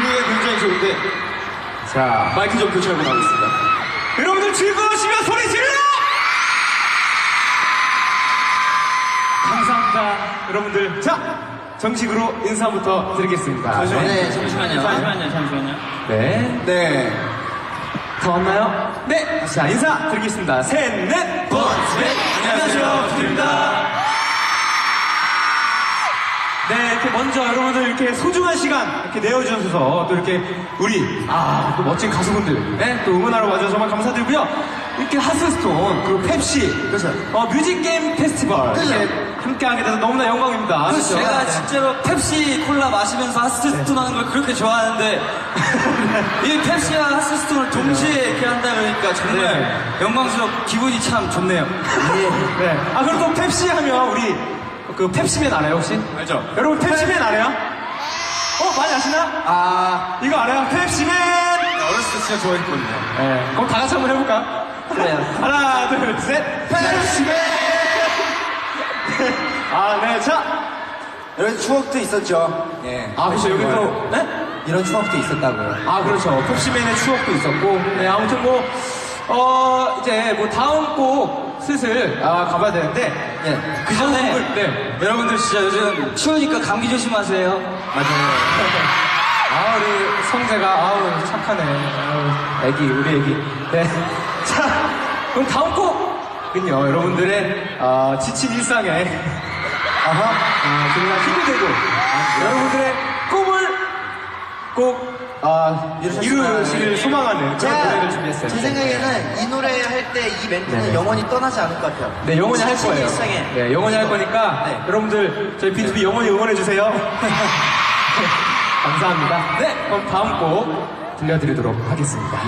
굉장히 좋은데 자, 마이크 좀 교체하고 나오겠습니다. 여러분들 즐거우시면 소리 질러! 감사합니다. 여러분들. 자, 정식으로 인사부터 드리겠습니다. 네, 잠시만요. 잠시만요. 잠시만요. 네. 네. 더 없나요? 네. 자, 인사 드리겠습니다. 셋, 넷. 번스백 안녕하세요, 부입니다 먼저 여러분들 이렇게 소중한 시간 이렇게 내어주셔서 또 이렇게 우리 아, 또 멋진 가수분들 네, 또 응원하러 와주셔서 정말 감사드리고요. 이렇게 하스스톤 그리고 펩시 그렇죠. 어, 뮤직 게임 페스티벌 그렇죠. 이렇게 함께하게 돼서 너무나 영광입니다. 그렇죠? 제가 진짜로 펩시 콜라 마시면서 하스스톤 하는 걸 그렇게 좋아하는데 이 펩시와 하스스톤을 동시에 이렇게 한다 그러니까 정말 영광스럽고 기분이 참 좋네요. 네. 아, 그리고 또 펩시 하면 우리 그 펩시맨 알아요, 혹시? 알죠? 여러분 펩시맨 알아요? 어, 많이 아시나? 아, 이거 알아요? 펩시맨! 어렸을 때 진짜 좋아했거든요. 네. 그럼 다 같이 한번 해볼까요? 그래요. 하나, 둘, 셋. 펩시맨! 아, 네. 자. 이런 추억도 있었죠. 예. 아, 그렇죠. 여기 또, 네? 이런 추억도 있었다고요. 아, 그렇죠. 펩시맨의 추억도 있었고. 네, 아무튼 뭐, 어, 이제 뭐 다음 곡 슬슬 아, 가봐야 되는데. 예. 그 전에 네. 여러분들 진짜 요즘 추우니까 감기 조심하세요. 맞아요. 아, 우리 성재가, 아우, 착하네. 아우, 애기, 우리 애기. 네. 자, 그럼 다음 곡은요, 여러분들의, 아, 지친 일상에, 아하, 아, 정말 힘이 되고, 여러분들의 꼭, 아, 이루시길 소망하는 그런 노래를 준비했어요. 제 생각에는 이 노래 할 때 이 멘트는 네네. 영원히 떠나지 않을 것 같아요. 네, 영원히 할 거예요. 일상에. 네, 영원히 할 거니까, 네. 여러분들, 저희 B2B 영원히 응원해 주세요. 감사합니다. 네, 그럼 다음 곡 들려드리도록 하겠습니다.